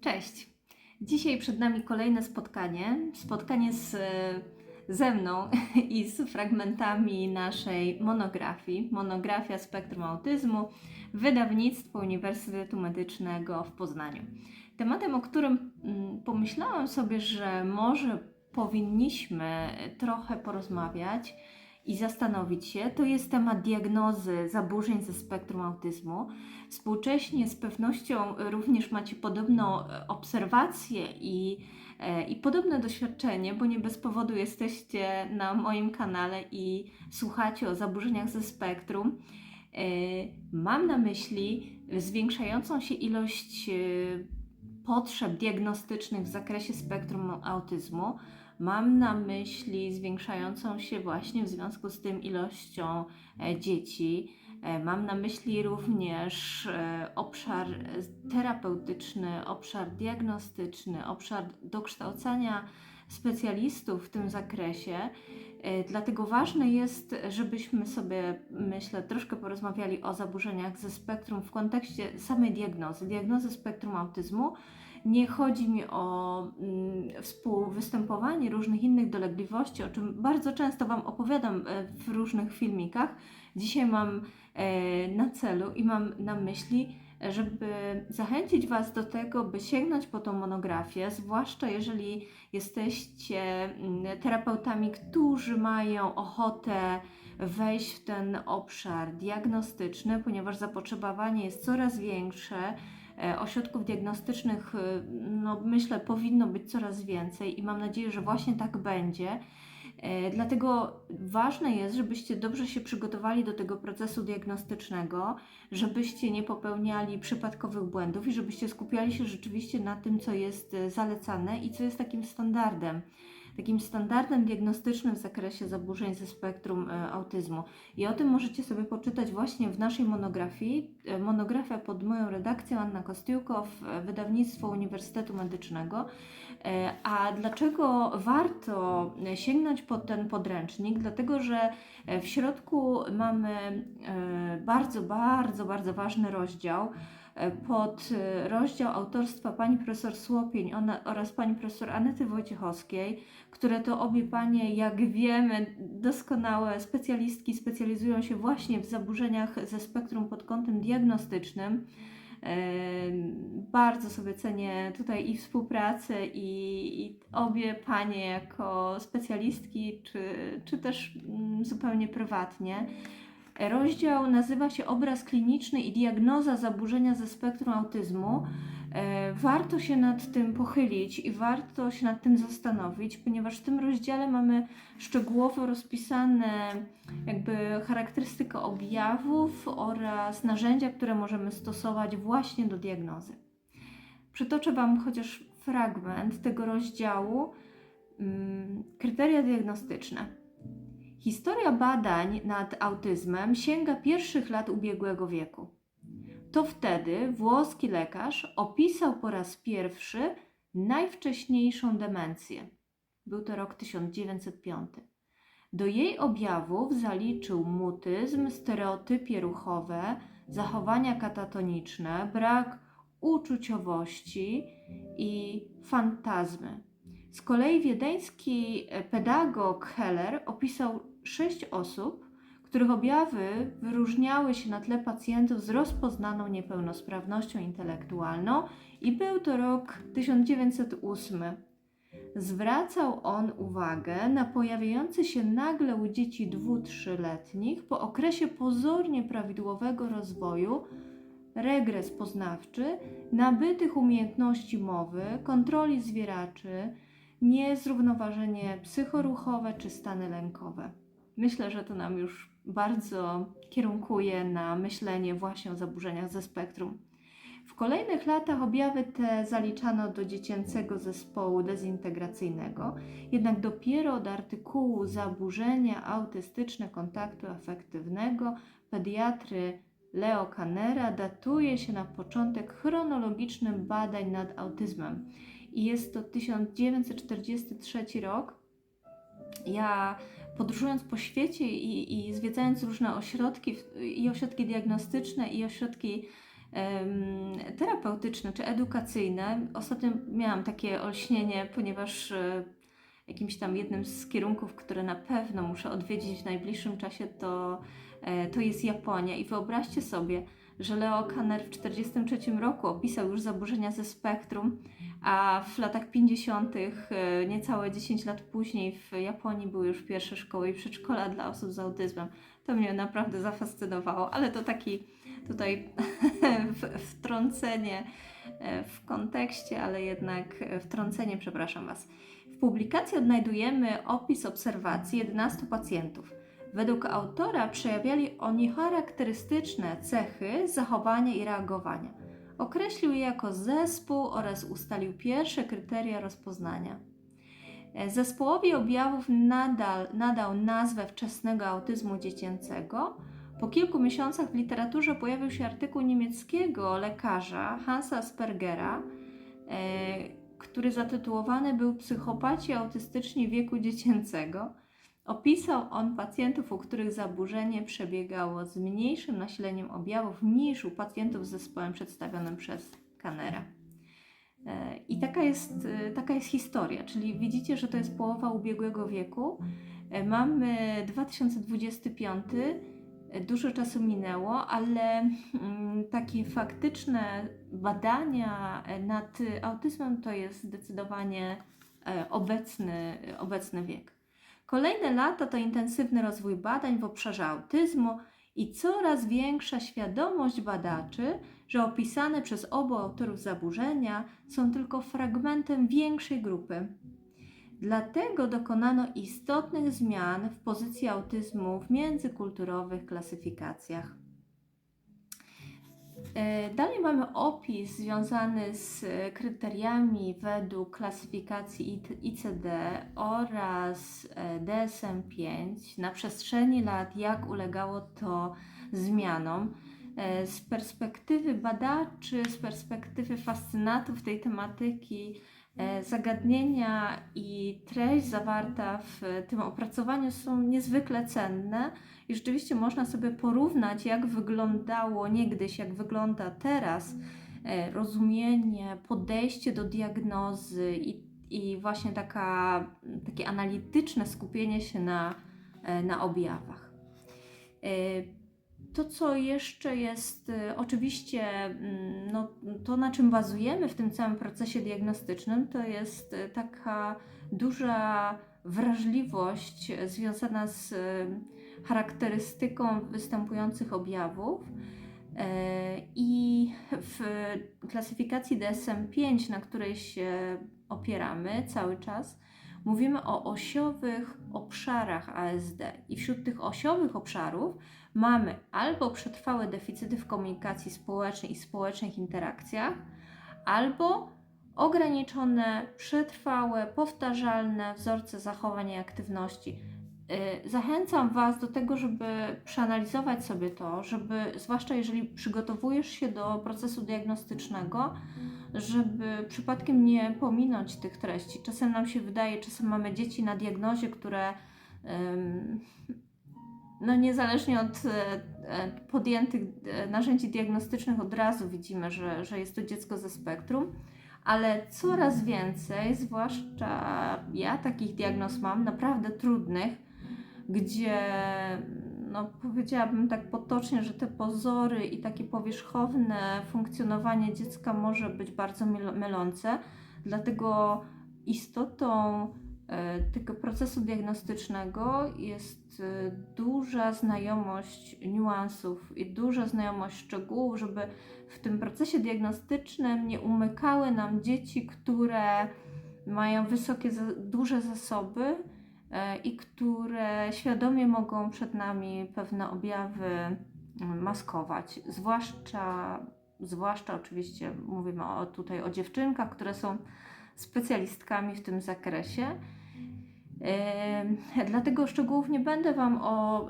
Cześć! Dzisiaj przed nami kolejne spotkanie. Spotkanie z, ze mną i z fragmentami naszej monografii. Monografia Spektrum Autyzmu, wydawnictwo Uniwersytetu Medycznego w Poznaniu. Tematem, o którym mm, pomyślałam sobie, że może powinniśmy trochę porozmawiać i zastanowić się, to jest temat diagnozy zaburzeń ze spektrum autyzmu. Współcześnie z pewnością również macie podobną e, obserwację i, e, i podobne doświadczenie, bo nie bez powodu jesteście na moim kanale i słuchacie o zaburzeniach ze spektrum. E, Mam na myśli zwiększającą się ilość potrzeb diagnostycznych w zakresie spektrum autyzmu. Mam na myśli zwiększającą się właśnie w związku z tym ilością e, dzieci. E, Mam na myśli również e, obszar terapeutyczny, obszar diagnostyczny, obszar dokształcania specjalistów w tym zakresie. Dlatego ważne jest, żebyśmy sobie, myślę, troszkę porozmawiali o zaburzeniach ze spektrum w kontekście samej diagnozy, diagnozy spektrum autyzmu. Nie chodzi mi o mm, współwystępowanie różnych innych dolegliwości, o czym bardzo często Wam opowiadam e, w różnych filmikach. Dzisiaj mam e, na celu i mam na myśli, żeby zachęcić Was do tego, by sięgnąć po tą monografię, zwłaszcza jeżeli jesteście mm, terapeutami, którzy mają ochotę wejść w ten obszar diagnostyczny, ponieważ zapotrzebowanie jest coraz większe. E, Ośrodków diagnostycznych, y, no myślę, powinno być coraz więcej i mam nadzieję, że właśnie tak będzie. E, Dlatego ważne jest, żebyście dobrze się przygotowali do tego procesu diagnostycznego, żebyście nie popełniali przypadkowych błędów i żebyście skupiali się rzeczywiście na tym, co jest e, zalecane i co jest takim standardem. Takim standardem diagnostycznym w zakresie zaburzeń ze spektrum e, autyzmu. I o tym możecie sobie poczytać właśnie w naszej monografii. E, Monografia pod moją redakcją Anna Kostiukow, e, wydawnictwo Uniwersytetu Medycznego. A dlaczego warto sięgnąć po ten podręcznik? Dlatego, że w środku mamy bardzo, bardzo, bardzo ważny rozdział pod e, rozdział autorstwa pani profesor Słopień oraz pani profesor Anety Wojciechowskiej, które to obie panie, jak wiemy, doskonałe specjalistki, specjalizują się właśnie w zaburzeniach ze spektrum pod kątem diagnostycznym. Em, Bardzo sobie cenię tutaj i współpracę, i, i obie panie jako specjalistki, czy, czy też mm, zupełnie prywatnie. Rozdział nazywa się Obraz kliniczny i diagnoza zaburzenia ze spektrum autyzmu. E, Warto się nad tym pochylić i warto się nad tym zastanowić, ponieważ w tym rozdziale mamy szczegółowo rozpisane jakby charakterystykę objawów oraz narzędzia, które możemy stosować właśnie do diagnozy. Przytoczę Wam chociaż fragment tego rozdziału. mm, Kryteria diagnostyczne. Historia badań nad autyzmem sięga pierwszych lat ubiegłego wieku. To wtedy włoski lekarz opisał po raz pierwszy najwcześniejszą demencję. Był to rok 1905. Do jej objawów zaliczył mutyzm, stereotypie ruchowe, zachowania katatoniczne, brak uczuciowości i fantazmy. Z kolei wiedeński pedagog Heller opisał sześć osób, których objawy wyróżniały się na tle pacjentów z rozpoznaną niepełnosprawnością intelektualną i był to rok 1908. Zwracał on uwagę na pojawiający się nagle u dzieci dwu-trzyletnich po okresie pozornie prawidłowego rozwoju regres poznawczy, nabytych umiejętności mowy, kontroli zwieraczy, niezrównoważenie psychoruchowe czy stany lękowe. Myślę, że to nam już bardzo kierunkuje na myślenie właśnie o zaburzeniach ze spektrum. W kolejnych latach objawy te zaliczano do dziecięcego zespołu dezintegracyjnego, jednak dopiero od artykułu Zaburzenia autystyczne kontaktu afektywnego pediatry Leo Kannera datuje się na początek chronologiczny badań nad autyzmem. I jest to 1943 rok. Ja podróżując po świecie i, i zwiedzając różne ośrodki, i ośrodki diagnostyczne, i ośrodki em, terapeutyczne czy edukacyjne. Ostatnio miałam takie olśnienie, ponieważ e, jakimś tam jednym z kierunków, które na pewno muszę odwiedzić w najbliższym czasie, to, e, to jest Japonia. I wyobraźcie sobie, że Leo Kanner w 1943 roku opisał już zaburzenia ze spektrum, a w latach 50., e, niecałe 10 lat później, w Japonii były już pierwsze szkoły i przedszkola dla osób z autyzmem. To mnie naprawdę zafascynowało, ale to taki tutaj wtrącenie e, w kontekście, ale jednak wtrącenie, przepraszam Was. W publikacji odnajdujemy opis obserwacji 11 pacjentów. Według autora przejawiali oni charakterystyczne cechy zachowania i reagowania. Określił je jako zespół oraz ustalił pierwsze kryteria rozpoznania. E, Zespołowi objawów nadal, nadał nazwę wczesnego autyzmu dziecięcego. Po kilku miesiącach w literaturze pojawił się artykuł niemieckiego lekarza Hansa Aspergera, e, który zatytułowany był Psychopaci autystyczni wieku dziecięcego. Opisał on pacjentów, u których zaburzenie przebiegało z mniejszym nasileniem objawów niż u pacjentów z zespołem przedstawionym przez Kannera. E, I taka jest, e, taka jest historia, czyli widzicie, że to jest połowa ubiegłego wieku. E, Mamy 2025, e, dużo czasu minęło, ale mm, takie faktyczne badania nad autyzmem to jest zdecydowanie obecny, obecny wiek. Kolejne lata to intensywny rozwój badań w obszarze autyzmu i coraz większa świadomość badaczy, że opisane przez obu autorów zaburzenia są tylko fragmentem większej grupy. Dlatego dokonano istotnych zmian w pozycji autyzmu w międzykulturowych klasyfikacjach. E, Dalej mamy opis związany z kryteriami według klasyfikacji ICD oraz e, DSM-5 na przestrzeni lat, jak ulegało to zmianom. E, Z perspektywy badaczy, z perspektywy fascynatów tej tematyki, zagadnienia i treść zawarta w tym opracowaniu są niezwykle cenne i rzeczywiście można sobie porównać, jak wyglądało niegdyś, jak wygląda teraz e, rozumienie, podejście do diagnozy i, i właśnie taka, takie analityczne skupienie się na, e, na objawach. To, co jeszcze jest e, oczywiście, mm, no, to na czym bazujemy w tym całym procesie diagnostycznym, to jest e, taka duża wrażliwość związana z e, charakterystyką występujących objawów. E, I w klasyfikacji DSM-5, na której się opieramy cały czas, mówimy o osiowych obszarach ASD. I wśród tych osiowych obszarów mamy albo przetrwałe deficyty w komunikacji społecznej i społecznych interakcjach, albo ograniczone, przetrwałe, powtarzalne wzorce zachowań i aktywności. Y, Zachęcam Was do tego, żeby przeanalizować sobie to, żeby, zwłaszcza jeżeli przygotowujesz się do procesu diagnostycznego, żeby przypadkiem nie pominąć tych treści. Czasem nam się wydaje, czasem mamy dzieci na diagnozie, które no niezależnie od e, e, podjętych e, narzędzi diagnostycznych od razu widzimy, że, że jest to dziecko ze spektrum, ale coraz więcej, zwłaszcza ja takich diagnoz mam, naprawdę trudnych, gdzie no powiedziałabym tak potocznie, że te pozory i takie powierzchowne funkcjonowanie dziecka może być bardzo myl- mylące. Dlatego istotą tego procesu diagnostycznego jest e, duża znajomość niuansów i duża znajomość szczegółów, żeby w tym procesie diagnostycznym nie umykały nam dzieci, które mają wysokie, duże zasoby e, i które świadomie mogą przed nami pewne objawy maskować. Zwłaszcza, zwłaszcza oczywiście mówimy o, tutaj o dziewczynkach, które są specjalistkami w tym zakresie. Dlatego szczegółów nie będę wam o,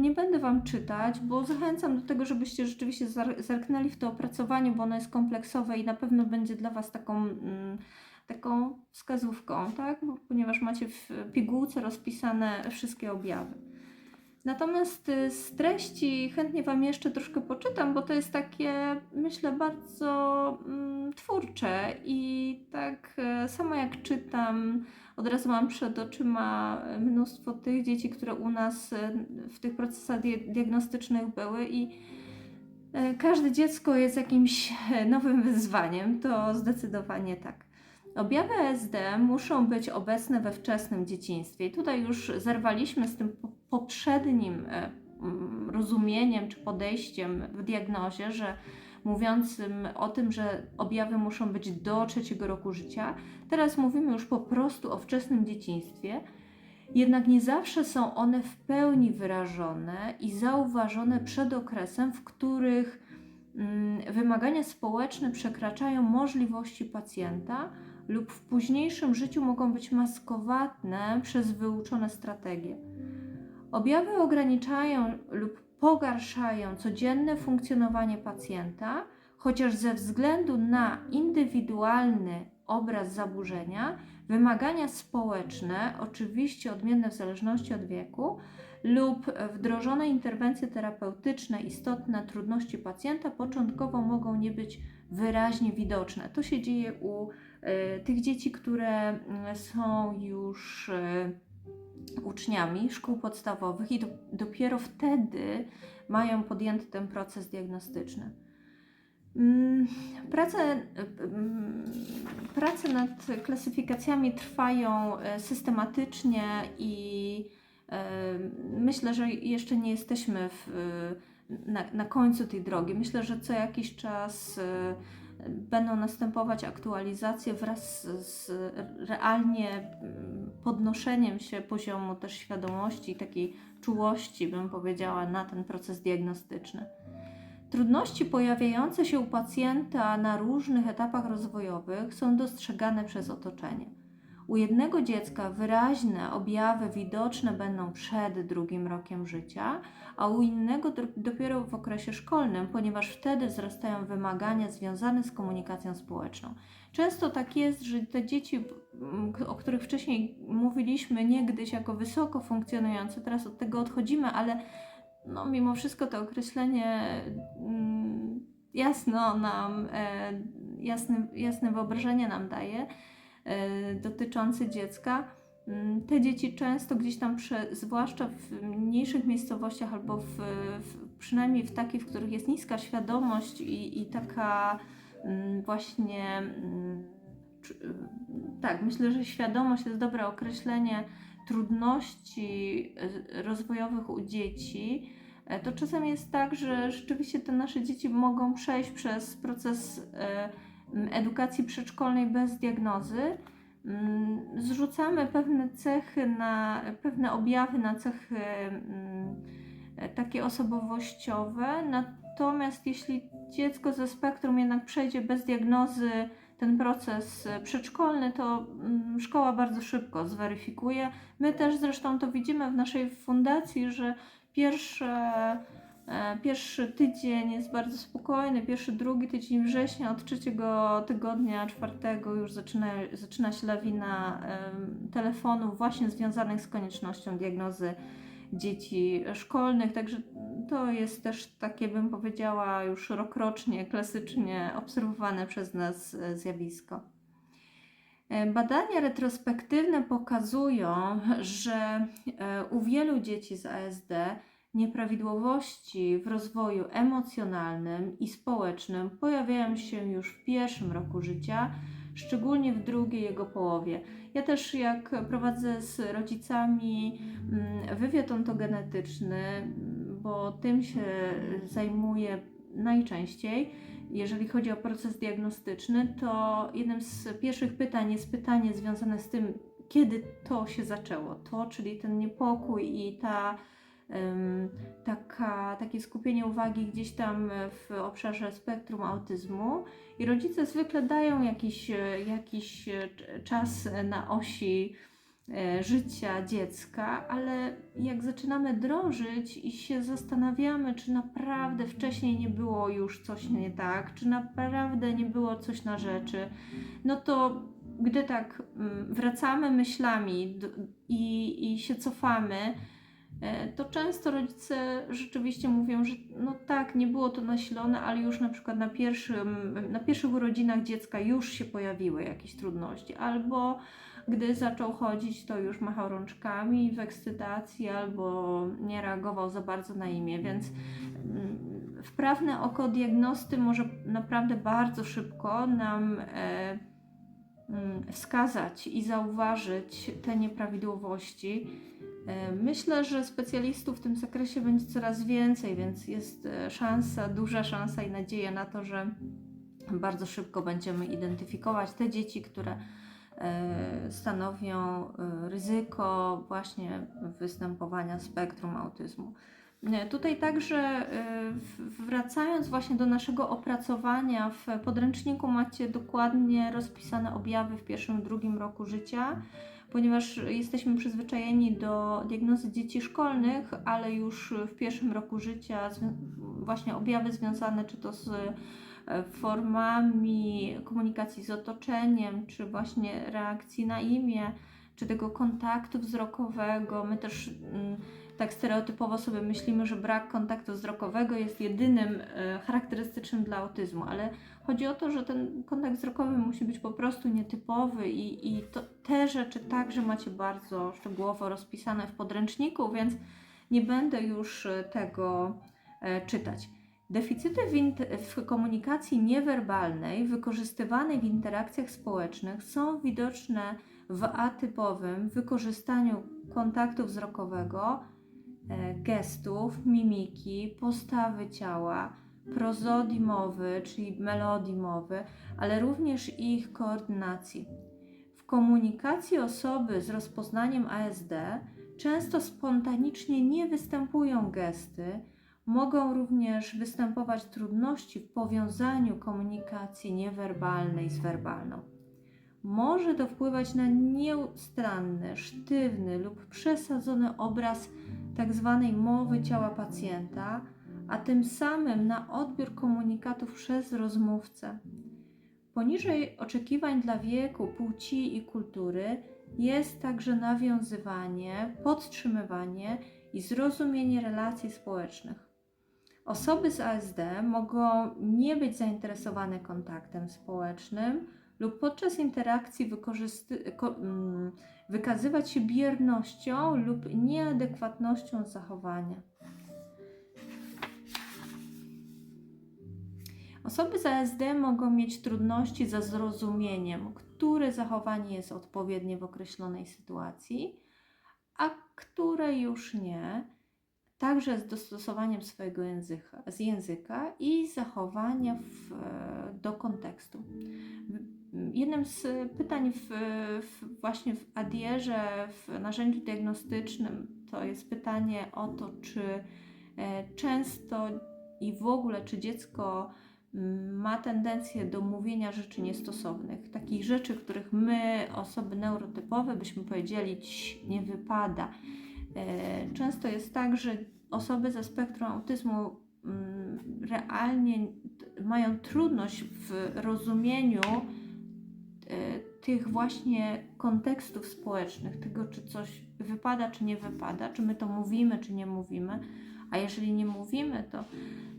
nie będę wam czytać, bo zachęcam do tego, żebyście rzeczywiście zerknęli w to opracowanie, bo ono jest kompleksowe i na pewno będzie dla was taką, mm, taką wskazówką, tak? Ponieważ macie w pigułce rozpisane wszystkie objawy. Natomiast y, z treści chętnie Wam jeszcze troszkę poczytam, bo to jest takie, myślę, bardzo mm, twórcze i tak e, samo jak czytam, od razu mam przed oczyma mnóstwo tych dzieci, które u nas e, w tych procesach di- diagnostycznych były i e, każde dziecko jest jakimś e, nowym wyzwaniem, to zdecydowanie tak. Objawy SD muszą być obecne we wczesnym dzieciństwie. I tutaj już zerwaliśmy z tym po- poprzednim e, rozumieniem czy podejściem w diagnozie, że mówiącym o tym, że objawy muszą być do trzeciego roku życia. Teraz mówimy już po prostu o wczesnym dzieciństwie. Jednak nie zawsze są one w pełni wyrażone i zauważone przed okresem, w których mm, wymagania społeczne przekraczają możliwości pacjenta lub w późniejszym życiu mogą być maskowane przez wyuczone strategie. Objawy ograniczają lub pogarszają codzienne funkcjonowanie pacjenta, chociaż ze względu na indywidualny obraz zaburzenia, wymagania społeczne, oczywiście odmienne w zależności od wieku, lub wdrożone interwencje terapeutyczne istotne trudności pacjenta początkowo mogą nie być wyraźnie widoczne. To się dzieje u e, tych dzieci, które mm, są już e, uczniami szkół podstawowych i do, dopiero wtedy mają podjęty ten proces diagnostyczny. Mm, Prace, mm, prace nad klasyfikacjami trwają e, systematycznie i e, myślę, że jeszcze nie jesteśmy w, na, na końcu tej drogi. Myślę, że co jakiś czas e, będą następować aktualizacje wraz z, realnie mm, podnoszeniem się poziomu też świadomości takiej czułości, bym powiedziała, na ten proces diagnostyczny. Trudności pojawiające się u pacjenta na różnych etapach rozwojowych są dostrzegane przez otoczenie. U jednego dziecka wyraźne objawy widoczne będą przed drugim rokiem życia, a u innego do- dopiero w okresie szkolnym, ponieważ wtedy wzrastają wymagania związane z komunikacją społeczną. Często tak jest, że te dzieci, o których wcześniej mówiliśmy niegdyś jako wysoko funkcjonujące, teraz od tego odchodzimy, ale no, mimo wszystko to określenie mm, jasno nam, e, jasne, jasne wyobrażenie nam daje e, dotyczące dziecka. Mm, Te dzieci często gdzieś tam, zwłaszcza w mniejszych miejscowościach albo w, w, przynajmniej w takich, w których jest niska świadomość i, i taka mm, właśnie, mm, tak, myślę, że świadomość jest dobre określenie trudności e, rozwojowych u dzieci, e, to czasem jest tak, że rzeczywiście te nasze dzieci mogą przejść przez proces edukacji przedszkolnej bez diagnozy. Mm, Zrzucamy pewne cechy na pewne objawy na cechy mm, takie osobowościowe, natomiast jeśli dziecko ze spektrum jednak przejdzie bez diagnozy ten proces przedszkolny, to mm, szkoła bardzo szybko zweryfikuje. My też zresztą to widzimy w naszej fundacji, że pierwsze, pierwszy tydzień jest bardzo spokojny, pierwszy, drugi tydzień września, od trzeciego tygodnia, czwartego już zaczyna, zaczyna się lawina telefonów właśnie związanych z koniecznością diagnozy dzieci szkolnych, także to jest też takie, bym powiedziała, już rokrocznie, klasycznie obserwowane przez nas e, zjawisko. E, Badania retrospektywne pokazują, że e, u wielu dzieci z ASD nieprawidłowości w rozwoju emocjonalnym i społecznym pojawiają się już w pierwszym roku życia, szczególnie w drugiej jego połowie. Ja też, jak prowadzę z rodzicami mm, wywiad ontogenetyczny, bo tym się zajmuję najczęściej, jeżeli chodzi o proces diagnostyczny, to jednym z pierwszych pytań jest pytanie związane z tym, kiedy to się zaczęło. To, czyli ten niepokój i ta, taka, takie skupienie uwagi gdzieś tam w obszarze spektrum autyzmu. I rodzice zwykle dają jakiś, e, jakiś e, cz- czas na osi e, życia dziecka, ale jak zaczynamy drążyć i się zastanawiamy, czy naprawdę wcześniej nie było już coś nie tak, czy naprawdę nie było coś na rzeczy, no to gdy tak mm, wracamy myślami i, i się cofamy, to często rodzice rzeczywiście mówią, że no tak, nie było to nasilone, ale już na przykład na, pierwszym, na pierwszych urodzinach dziecka już się pojawiły jakieś trudności, albo gdy zaczął chodzić, to już machał rączkami w ekscytacji, albo nie reagował za bardzo na imię, więc mm, wprawne oko diagnosty może naprawdę bardzo szybko nam e, mm, wskazać i zauważyć te nieprawidłowości. E, Myślę, że specjalistów w tym zakresie będzie coraz więcej, więc jest e, szansa, duża szansa i nadzieja na to, że bardzo szybko będziemy identyfikować te dzieci, które e, stanowią ryzyko właśnie występowania spektrum autyzmu. Tutaj także wracając właśnie do naszego opracowania, w podręczniku macie dokładnie rozpisane objawy w pierwszym drugim roku życia, ponieważ jesteśmy przyzwyczajeni do diagnozy dzieci szkolnych, ale już w pierwszym roku życia właśnie objawy związane czy to z e, formami komunikacji z otoczeniem, czy właśnie reakcji na imię, czy tego kontaktu wzrokowego. My też mm, tak stereotypowo sobie myślimy, że brak kontaktu wzrokowego jest jedynym e, charakterystycznym dla autyzmu, ale chodzi o to, że ten kontakt wzrokowy musi być po prostu nietypowy i, i to, te rzeczy także macie bardzo szczegółowo rozpisane w podręczniku, więc nie będę już e, tego e, czytać. Deficyty w, w komunikacji niewerbalnej wykorzystywanej w interakcjach społecznych są widoczne w atypowym wykorzystaniu kontaktu wzrokowego, gestów, mimiki, postawy ciała, prozodii mowy, czyli melodii mowy, ale również ich koordynacji. W komunikacji osoby z rozpoznaniem ASD często spontanicznie nie występują gesty, mogą również występować trudności w powiązaniu komunikacji niewerbalnej z werbalną. Może to wpływać na nieustanny, sztywny lub przesadzony obraz tzw. mowy ciała pacjenta, a tym samym na odbiór komunikatów przez rozmówcę. Poniżej oczekiwań dla wieku, płci i kultury jest także nawiązywanie, podtrzymywanie i zrozumienie relacji społecznych. Osoby z ASD mogą nie być zainteresowane kontaktem społecznym lub podczas interakcji mm, wykazywać się biernością lub nieadekwatnością zachowania. Osoby z ASD mogą mieć trudności ze zrozumieniem, które zachowanie jest odpowiednie w określonej sytuacji, a które już nie, także z dostosowaniem swojego języka, z języka i zachowania w, do kontekstu. Jednym z pytań w, w, właśnie w ADIERze, w narzędziu diagnostycznym, to jest pytanie o to, czy e, często i w ogóle, czy dziecko mm, ma tendencję do mówienia rzeczy niestosownych, takich rzeczy, których my, osoby neurotypowe, byśmy powiedzieli, "Ć, nie wypada. E, Często jest tak, że osoby ze spektrum autyzmu mm, realnie mają trudność w rozumieniu e, tych właśnie kontekstów społecznych, tego czy coś wypada, czy nie wypada, czy my to mówimy, czy nie mówimy. A jeżeli nie mówimy, to,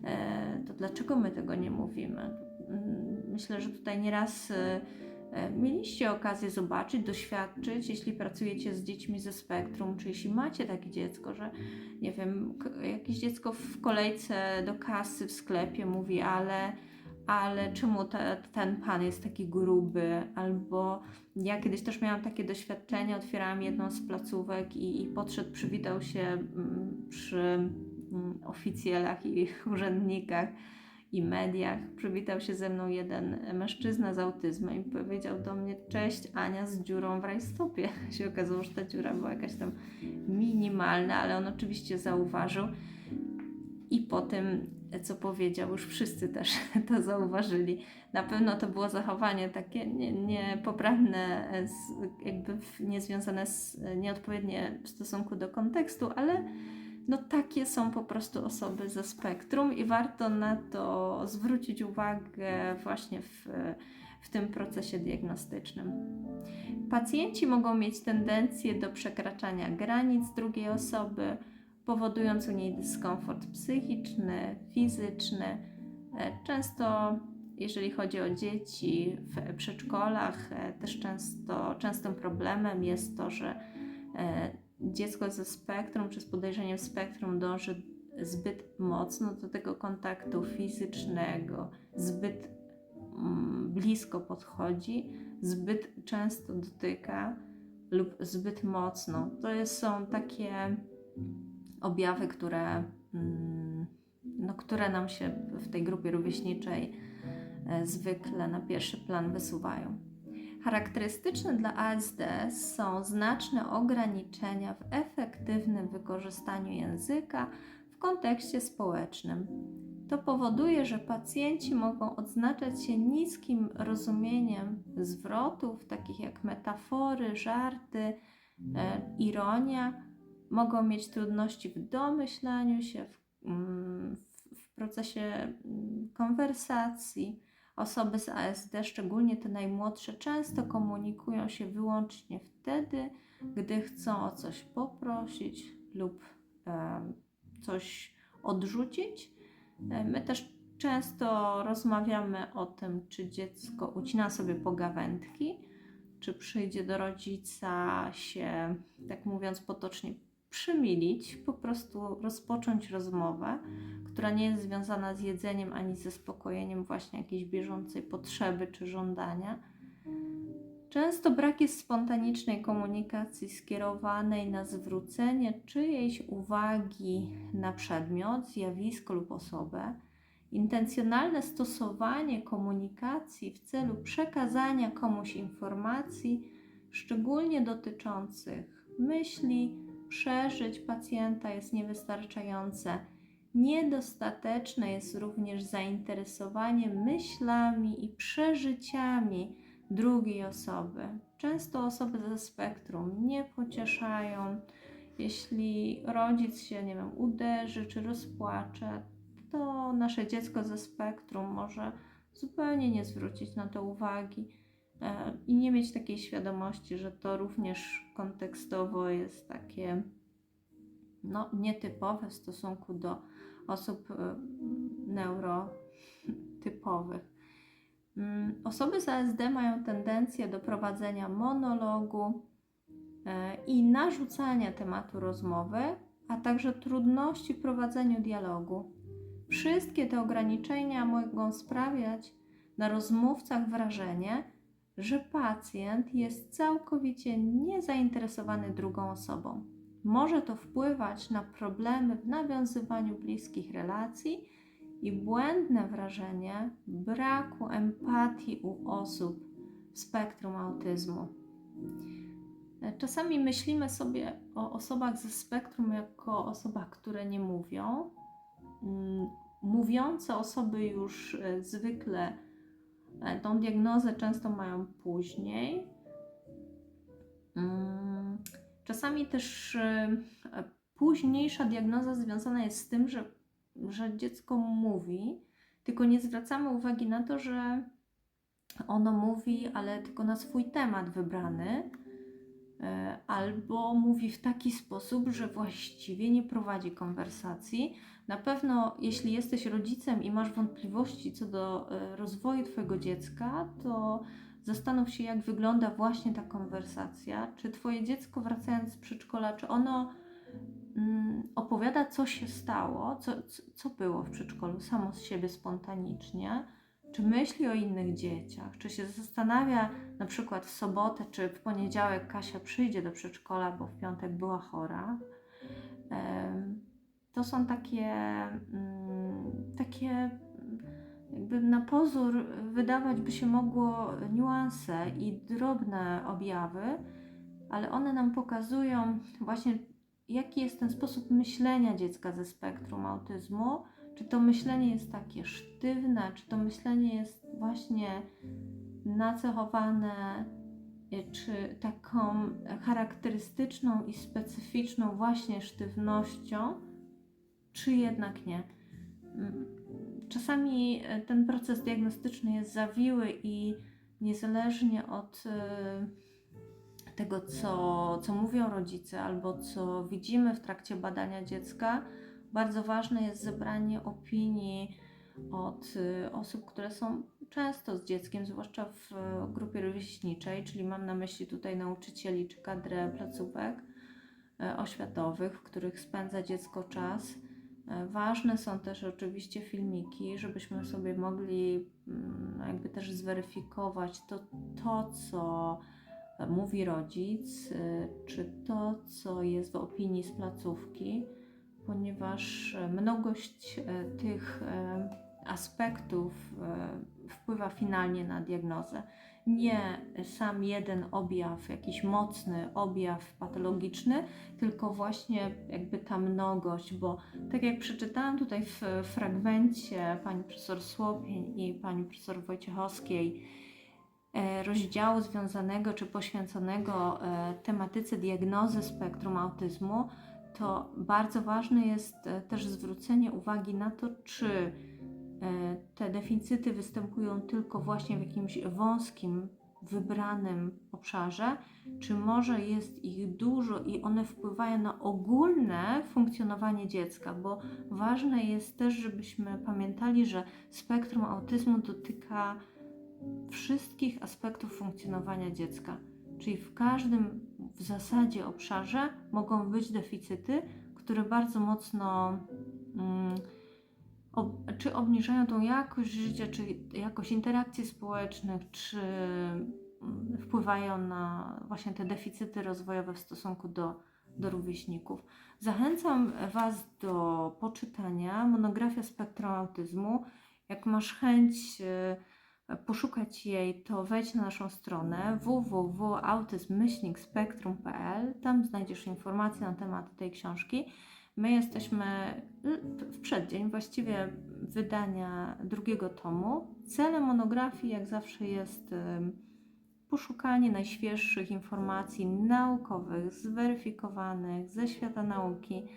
e, to dlaczego my tego nie mówimy? Mm, Myślę, że tutaj nieraz e, mieliście okazję zobaczyć, doświadczyć, jeśli pracujecie z dziećmi ze spektrum, czy jeśli macie takie dziecko, że nie wiem, jakieś dziecko w kolejce do kasy w sklepie mówi, ale ale czemu te, ten pan jest taki gruby? Albo ja kiedyś też miałam takie doświadczenie, otwierałam jedną z placówek i, i podszedł, przywitał się mm, przy mm, oficjelach i urzędnikach i mediach. Przywitał się ze mną jeden mężczyzna z autyzmem i powiedział do mnie: Cześć, Ania z dziurą w rajstopie. się okazało, że ta dziura była jakaś tam minimalna, ale on oczywiście zauważył. I po tym, co powiedział, już wszyscy też to zauważyli. Na pewno to było zachowanie takie nie- niepoprawne, jakby niezwiązane z nieodpowiednie w stosunku do kontekstu, ale no takie są po prostu osoby ze spektrum i warto na to zwrócić uwagę właśnie w, w tym procesie diagnostycznym. Pacjenci mogą mieć tendencję do przekraczania granic drugiej osoby, powodując u niej dyskomfort psychiczny, fizyczny. E, Często, jeżeli chodzi o dzieci w przedszkolach, e, też często, częstym problemem jest to, że e, dziecko ze spektrum czy z podejrzeniem spektrum dąży zbyt mocno do tego kontaktu fizycznego, zbyt mm, blisko podchodzi, zbyt często dotyka lub zbyt mocno. To są takie objawy, które, mm, no, które nam się w tej grupie rówieśniczej e, zwykle na pierwszy plan wysuwają. Charakterystyczne dla ASD są znaczne ograniczenia w efektywnym wykorzystaniu języka w kontekście społecznym. To powoduje, że pacjenci mogą odznaczać się niskim rozumieniem zwrotów, takich jak metafory, żarty, e, ironia. Mogą mieć trudności w domyślaniu się, w, mm, w, procesie mm, konwersacji. Osoby z ASD, szczególnie te najmłodsze, często komunikują się wyłącznie wtedy, gdy chcą o coś poprosić lub em, coś odrzucić. E, My też często rozmawiamy o tym, czy dziecko ucina sobie pogawędki, czy przyjdzie do rodzica się, tak mówiąc potocznie, przymilić, po prostu rozpocząć rozmowę, która nie jest związana z jedzeniem ani ze zaspokojeniem właśnie jakiejś bieżącej potrzeby czy żądania. Często brak jest spontanicznej komunikacji skierowanej na zwrócenie czyjejś uwagi na przedmiot, zjawisko lub osobę. Intencjonalne stosowanie komunikacji w celu przekazania komuś informacji, szczególnie dotyczących myśli, przeżyć pacjenta, jest niewystarczające. Niedostateczne jest również zainteresowanie myślami i przeżyciami drugiej osoby. Często osoby ze spektrum nie pocieszają. Jeśli rodzic się, nie wiem, uderzy czy rozpłacze, to nasze dziecko ze spektrum może zupełnie nie zwrócić na to uwagi i nie mieć takiej świadomości, że to również kontekstowo jest takie no, nietypowe w stosunku do osób e, neurotypowych. Mm, Osoby z ASD mają tendencję do prowadzenia monologu e, i narzucania tematu rozmowy, a także trudności w prowadzeniu dialogu. Wszystkie te ograniczenia mogą sprawiać na rozmówcach wrażenie, że pacjent jest całkowicie niezainteresowany drugą osobą. Może to wpływać na problemy w nawiązywaniu bliskich relacji i błędne wrażenie braku empatii u osób w spektrum autyzmu. Czasami myślimy sobie o osobach ze spektrum jako osobach, które nie mówią. Mm, Mówiące osoby już e, zwykle tą diagnozę często mają później. Mm, Czasami też e, późniejsza diagnoza związana jest z tym, że że dziecko mówi, tylko nie zwracamy uwagi na to, że ono mówi, ale tylko na swój temat wybrany, e, albo mówi w taki sposób, że właściwie nie prowadzi konwersacji. Na pewno, jeśli jesteś rodzicem i masz wątpliwości co do e, rozwoju Twojego dziecka, to zastanów się, jak wygląda właśnie ta konwersacja. Czy Twoje dziecko, wracając z przedszkola, czy ono mm, opowiada, co się stało, co, co, było w przedszkolu samo z siebie spontanicznie, czy myśli o innych dzieciach, czy się zastanawia na przykład w sobotę, czy w poniedziałek Kasia przyjdzie do przedszkola, bo w piątek była chora. Em, To są takie, mm, takie mm, jakby na pozór wydawać by się mogło niuanse i drobne objawy, ale one nam pokazują właśnie jaki jest ten sposób myślenia dziecka ze spektrum autyzmu. Czy to myślenie jest takie sztywne, czy to myślenie jest właśnie nacechowane, e, czy taką charakterystyczną i specyficzną właśnie sztywnością, czy jednak nie. Mm, Czasami e, ten proces diagnostyczny jest zawiły i niezależnie od e, tego, co, co mówią rodzice albo co widzimy w trakcie badania dziecka, bardzo ważne jest zebranie opinii od y, osób, które są często z dzieckiem, zwłaszcza w grupie rówieśniczej, czyli mam na myśli tutaj nauczycieli czy kadrę placówek oświatowych, w których spędza dziecko czas. E, Ważne są też oczywiście filmiki, żebyśmy sobie mogli mm, jakby też zweryfikować to, to co mówi rodzic, y, czy to, co jest w opinii z placówki, ponieważ e, mnogość e, tych e, aspektów e, wpływa finalnie na diagnozę. Nie sam jeden objaw, jakiś mocny objaw patologiczny, tylko właśnie jakby ta mnogość, bo tak jak przeczytałam tutaj w fragmencie pani profesor Słopień i pani profesor Wojciechowskiej, e, rozdziału związanego czy poświęconego e, tematyce diagnozy spektrum autyzmu, to bardzo ważne jest e, też zwrócenie uwagi na to, czy te deficyty występują tylko właśnie w jakimś wąskim, wybranym obszarze, czy może jest ich dużo i one wpływają na ogólne funkcjonowanie dziecka, bo ważne jest też, żebyśmy pamiętali, że spektrum autyzmu dotyka wszystkich aspektów funkcjonowania dziecka. Czyli w każdym w zasadzie obszarze mogą być deficyty, które bardzo mocno mm, czy obniżają tą jakość życia, czy jakość interakcji społecznych, czy mm, wpływają na właśnie te deficyty rozwojowe w stosunku do, do rówieśników. Zachęcam Was do poczytania monografia spektrum autyzmu. Jak masz chęć y, poszukać jej, to wejdź na naszą stronę www.autyzm-spektrum.pl. Tam znajdziesz informacje na temat tej książki. My jesteśmy w przeddzień właściwie wydania drugiego tomu. Celem monografii, jak zawsze, jest poszukanie najświeższych informacji naukowych, zweryfikowanych ze świata nauki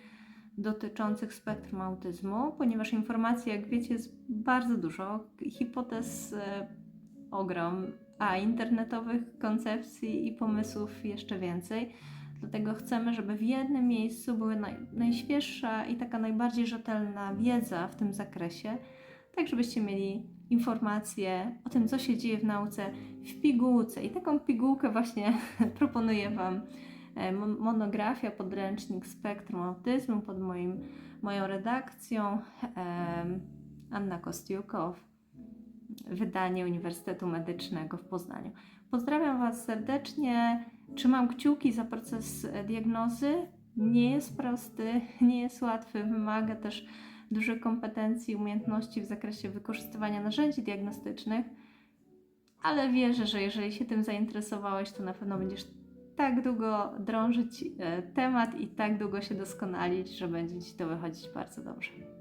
dotyczących spektrum autyzmu, ponieważ informacji, jak wiecie, jest bardzo dużo, hipotez e, ogrom, a internetowych koncepcji i pomysłów jeszcze więcej. Dlatego chcemy, żeby w jednym miejscu była naj, najświeższa i taka najbardziej rzetelna wiedza w tym zakresie, tak żebyście mieli informacje o tym, co się dzieje w nauce w pigułce. I taką pigułkę właśnie proponuję Wam e, mon- monografia, podręcznik Spektrum Autyzmu pod moim, moją redakcją em, Anna Kostiukow, wydanie Uniwersytetu Medycznego w Poznaniu. Pozdrawiam Was serdecznie, trzymam kciuki za proces e, diagnozy. Nie jest prosty, nie jest łatwy, wymaga też dużych kompetencji, umiejętności w zakresie wykorzystywania narzędzi diagnostycznych, ale wierzę, że jeżeli się tym zainteresowałeś, to na pewno będziesz tak długo drążyć e, temat i tak długo się doskonalić, że będzie Ci to wychodzić bardzo dobrze.